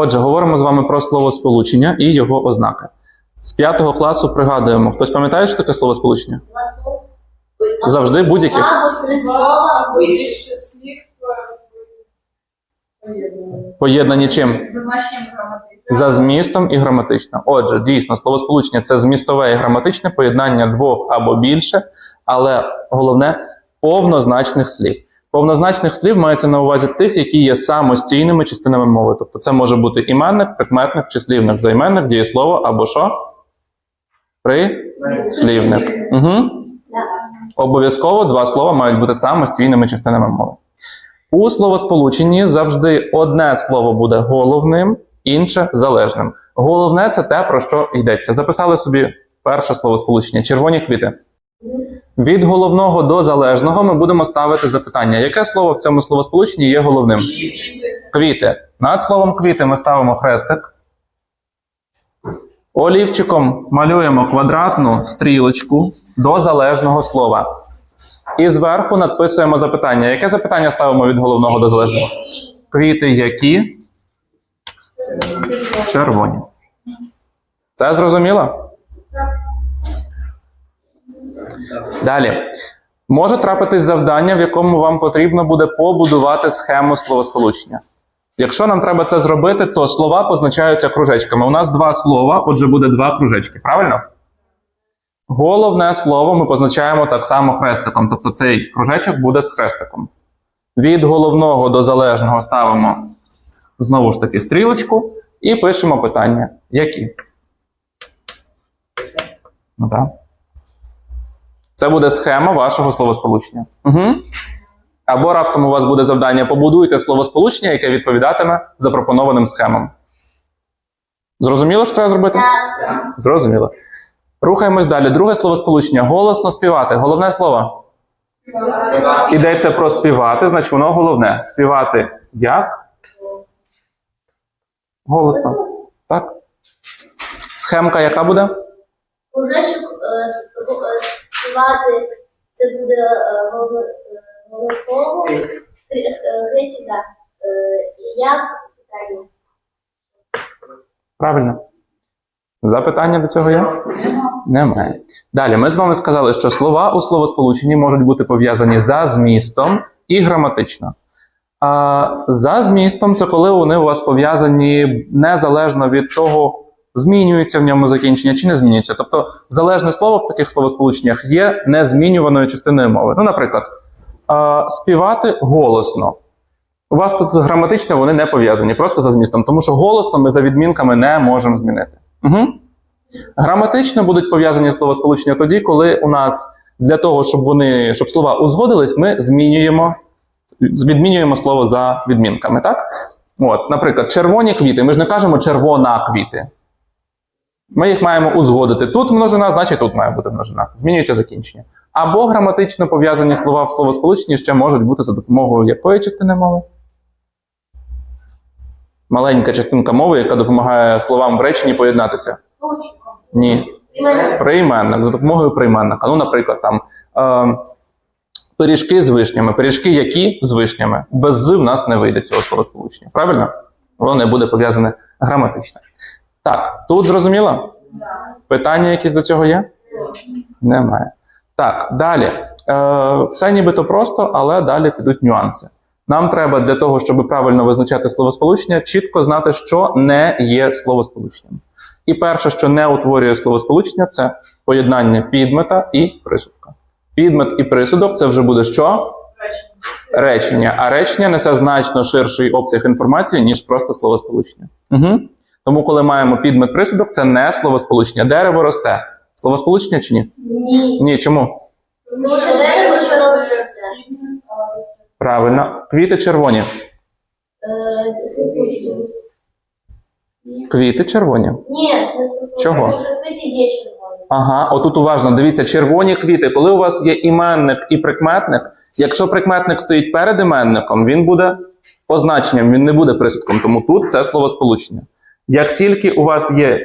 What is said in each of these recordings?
Отже, говоримо з вами про словосполучення і його ознаки. З п'ятого класу пригадуємо. Хтось пам'ятає, що таке словосполучення? Завжди будь-яких. Два або три слова. слів е. Поєднані чим? За змістом і граматично. Отже, дійсно, словосполучення це змістове і граматичне поєднання двох або більше, але головне повнозначних слів. Повнозначних слів мається на увазі тих, які є самостійними частинами мови. Тобто це може бути іменник, прикметник, числівник, займенник, дієслово або що? Прислівник. Угу. Обов'язково два слова мають бути самостійними частинами мови. У словосполученні завжди одне слово буде головним, інше залежним. Головне це те, про що йдеться. Записали собі перше словосполучення червоні квіти. Від головного до залежного ми будемо ставити запитання, яке слово в цьому словосполученні є головним? Квіти. Над словом квіти ми ставимо хрестик. Олівчиком малюємо квадратну стрілочку до залежного слова. І зверху надписуємо запитання. Яке запитання ставимо від головного до залежного? Квіти які? Червоні. Це зрозуміло? Далі. Може трапитись завдання, в якому вам потрібно буде побудувати схему словосполучення. Якщо нам треба це зробити, то слова позначаються кружечками. У нас два слова, отже, буде два кружечки, правильно? Головне слово ми позначаємо так само хрестиком, тобто цей кружечок буде з хрестиком. Від головного до залежного ставимо знову ж таки стрілочку і пишемо питання. Які? Ну, так. Це буде схема вашого словосполучення. Угу. Або раптом у вас буде завдання побудуйте словосполучення, яке відповідатиме запропонованим схемам. Зрозуміло, що треба зробити? Так. Зрозуміло. Рухаємось далі. Друге словосполучення. Голосно співати. Головне слово. Йдеться про співати, значить воно головне. Співати як? Голосно. Так. Схемка яка буде? Кружечок співати, це буде головне е, е. Е, І як питання? Правильно. Запитання до цього є? Немає. Далі, ми з вами сказали, що слова у словосполученні можуть бути пов'язані за змістом і граматично. А за змістом це коли вони у вас пов'язані незалежно від того, змінюється в ньому закінчення чи не змінюється. Тобто, залежне слово в таких словосполученнях є незмінюваною частиною мови. Ну, наприклад, співати голосно. У вас тут граматично вони не пов'язані, просто за змістом, тому що голосно ми за відмінками не можемо змінити. Угу. Граматично будуть пов'язані словосполучення тоді, коли у нас для того, щоб вони, щоб слова узгодились, ми змінюємо, відмінюємо слово за відмінками. Так? От, наприклад, червоні квіти. Ми ж не кажемо червона квіти. Ми їх маємо узгодити. Тут множина, значить тут має бути множина. Змінюється закінчення. Або граматично пов'язані слова в словосполученні ще можуть бути за допомогою якої частини мови? Маленька частинка мови, яка допомагає словам в реченні поєднатися. Ні. Прийменник. Прийменник за допомогою прийменника. Ну, наприклад, там е, пиріжки з вишнями. Пиріжки які з вишнями. Без з в нас не вийде цього словосполучення. Правильно? Воно не буде пов'язане граматично. Так, тут зрозуміло? Питання якісь до цього є? Немає. Так, далі. Е, все нібито просто, але далі підуть нюанси. Нам треба для того, щоб правильно визначати словосполучення, чітко знати, що не є словосполученням. І перше, що не утворює словосполучення, це поєднання підмета і присудка. Підмет і присудок це вже буде що? Речення. А речення несе значно ширший обсяг інформації, ніж просто словосполучення. Угу. Тому, коли маємо підмет присудок, це не словосполучення. Дерево росте. Словосполучення чи ні? Ні. Ні, чому? Тому що дерево, що росте. Правильно. Квіти червоні. Е. Квіти червоні. Ні, не. Чого? Квіти є червоні. Ага, отут уважно. Дивіться, червоні квіти. Коли у вас є іменник і прикметник, якщо прикметник стоїть перед іменником, він буде позначенням, він не буде присудком. Тому тут це словосполучення. Як тільки у вас є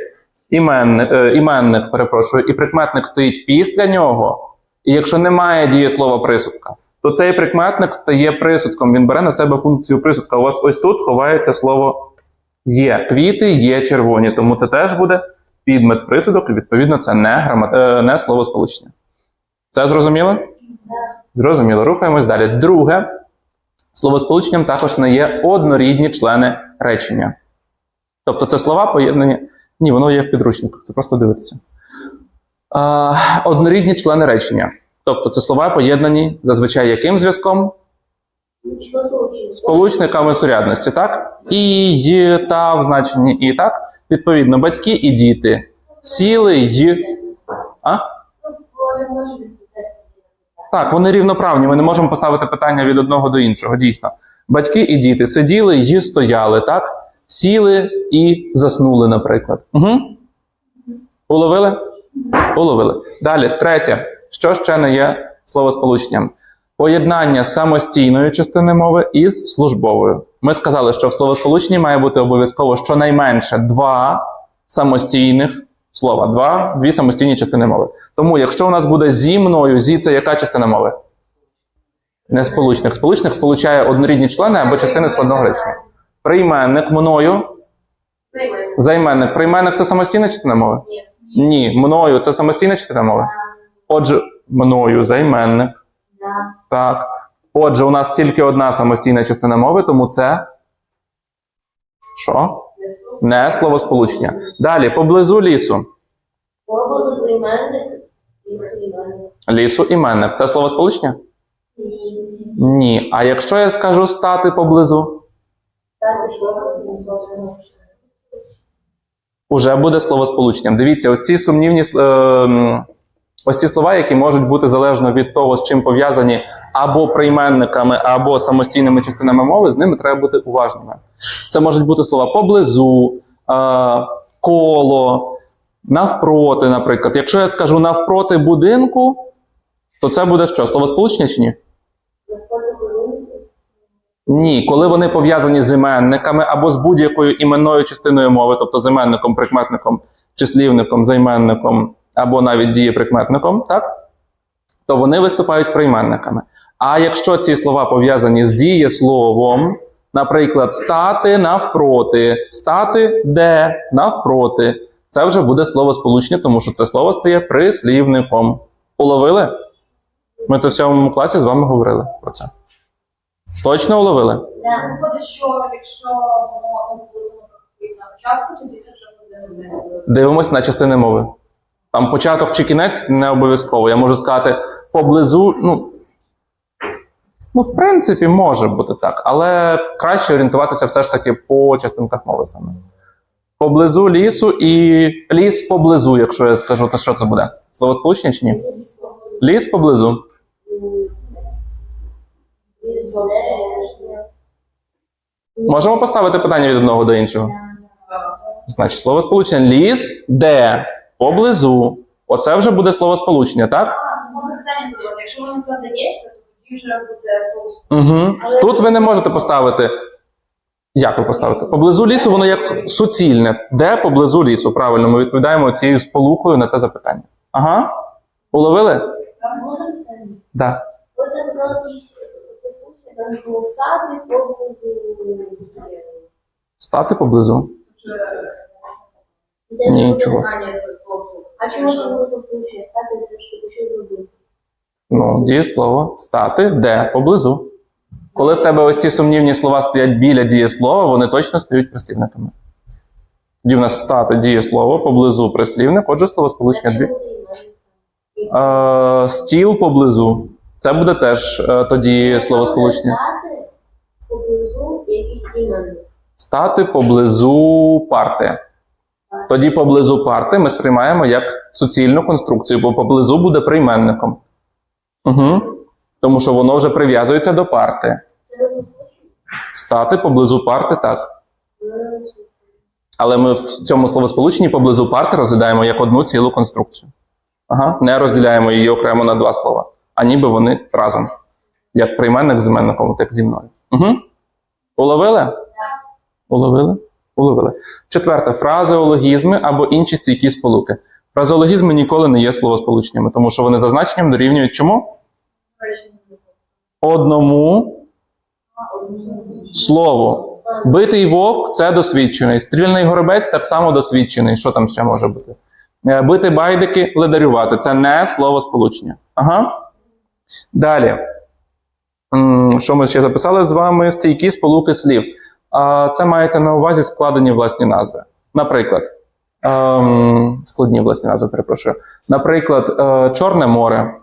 іменник, е, іменник, перепрошую, і прикметник стоїть після нього, і якщо немає дієслова присудка, то цей прикметник стає присудком. Він бере на себе функцію присудка. У вас ось тут ховається слово Є квіти, є червоні, тому це теж буде підмет присудок, і відповідно це не, грама... е, не словосполучення. Це зрозуміло? Зрозуміло. Рухаємось далі. Друге, словосполученням також не є однорідні члени речення. Тобто це слова поєднані. Ні, воно є в підручниках, це просто дивитися. Однорідні члени речення. Тобто це слова поєднані зазвичай яким зв'язком? Сполучниками сурядності, так? І, й, та в значенні і, так? Відповідно, батьки і діти. Сіли й. А? Так, вони рівноправні. Ми не можемо поставити питання від одного до іншого, дійсно. Батьки і діти сиділи й стояли, так? Сіли і заснули, наприклад. Угу. Уловили? Уловили. Далі, третє. Що ще не є словосполученням? Поєднання самостійної частини мови із службовою. Ми сказали, що в словосполученні має бути обов'язково щонайменше два самостійних слова, два, дві самостійні частини мови. Тому, якщо у нас буде зі мною, зі це яка частина мови? Не сполучник. Сполучник сполучає однорідні члени або частини складного речення. Прийменник мною, Приймаємо. займенник. Прийменник це самостійна частина мови? Ні. Ні, мною це самостійна частина мови. Отже, мною займенник. Да. Так. Отже, у нас тільки одна самостійна частина мови, тому це. Що? Не словосполучення. Далі, поблизу лісу. Образу прийменник і прийменник. Лісу іменник. Це словосполучення? Ні. Ні. А якщо я скажу стати поблизу, уже буде словосполученням. Дивіться, ось ці сумнівні е, ось ці слова, які можуть бути залежно від того, з чим пов'язані або прийменниками, або самостійними частинами мови, з ними треба бути уважними. Це можуть бути слова поблизу, е, коло, навпроти, наприклад. Якщо я скажу навпроти будинку, то це буде що? Словосполучення чи ні? Ні, коли вони пов'язані з іменниками або з будь-якою іменною частиною мови, тобто з іменником, прикметником, числівником, займенником або навіть дієприкметником, так? то вони виступають прийменниками. А якщо ці слова пов'язані з дієсловом, наприклад, стати навпроти, стати де навпроти, це вже буде слово сполучення, тому що це слово стає прислівником. Уловили? Ми це в сьомому класі з вами говорили про це. Точно уловили? Да. Виходить, що якщо воно на початку, тоді це вже буде десь. Дивимось на частини мови. Там початок чи кінець не обов'язково. Я можу сказати поблизу. Ну, ну, в принципі, може бути так, але краще орієнтуватися все ж таки по частинках мови саме. Поблизу лісу і ліс поблизу, якщо я скажу, то що це буде? Словосполучення чи ні? Ліс поблизу. Можемо поставити питання від одного до іншого. Значить, словосполучення ліс де поблизу. Оце вже буде словосполучення, так? А, можна питання задавати. Якщо воно задається, то тоді вже буде слово. Тут ви не можете поставити. Як ви поставите? Поблизу лісу воно як суцільне. Де поблизу лісу? Правильно, ми відповідаємо цією сполукою на це запитання. Ага. Уловили? Можна питання? Да. Стати поблизу. Стати поблизу. Де Ні, нічого. а, чому ж було случаї? Стати це ж таки що робити? Ну, дієслово. Стати де поблизу. Коли в тебе ось ці сумнівні слова стоять біля дієслова, вони точно стають прислівниками. Тоді в нас стати дієслово поблизу прислівник, отже, словосполучення дві. Якщо буде іменник. Е, стіл поблизу. Це буде теж е, тоді словосполучення. Стати поблизу якийсь іменник. Стати поблизу парти. Тоді поблизу парти ми сприймаємо як суцільну конструкцію, бо поблизу буде прийменником. Угу. Тому що воно вже прив'язується до парти. Стати поблизу парти так. Але ми в цьому словосполученні поблизу парти розглядаємо як одну цілу конструкцію. Ага. Не розділяємо її окремо на два слова, а ніби вони разом. Як прийменник з іменником, от зі мною. Угу. Уловили? Уловили? Уловили. Четверте фразеологізми або інші стійкі сполуки. Фразеологізми ніколи не є словосполученнями, тому що вони за значенням дорівнюють чому? Одному слову. Битий вовк це досвідчений. Стрільний горобець так само досвідчений. Що там ще може бути? Е, Бити байдики, ледарювати. Це не слово сполучення. Ага. Далі. Що ми ще записали з вами? Стійкі сполуки слів. Це мається на увазі складені власні назви. Наприклад, ем, складні власні назви, перепрошую. Наприклад, е, Чорне море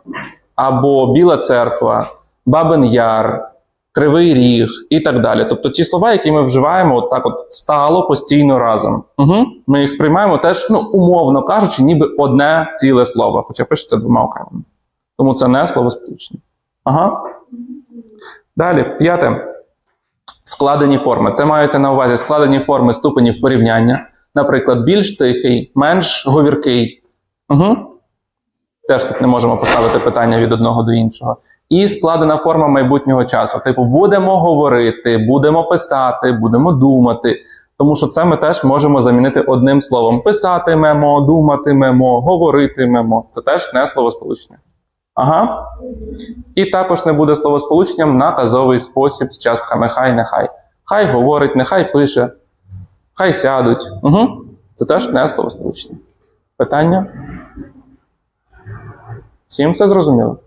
або Біла церква, Бабин Яр, Кривий Ріг і так далі. Тобто ті слова, які ми вживаємо от так от стало постійно разом. Угу. Ми їх сприймаємо теж, ну, умовно кажучи, ніби одне ціле слово, хоча пишеться двома окремими. Тому це не словосполучення. Ага. Далі, п'яте. Складені форми. Це маються на увазі складені форми ступенів порівняння. Наприклад, більш тихий, менш говіркий. Угу. Теж тут не можемо поставити питання від одного до іншого. І складена форма майбутнього часу. Типу, будемо говорити, будемо писати, будемо думати. Тому що це ми теж можемо замінити одним словом: писатимемо, думатимемо, говоритимемо. Це теж не словосполучення. Ага. І також не буде словосполученням наказовий спосіб з частками хай, нехай. Хай говорить, нехай пише, хай сядуть. Угу. Це теж не словосполучення. Питання? Всім все зрозуміло?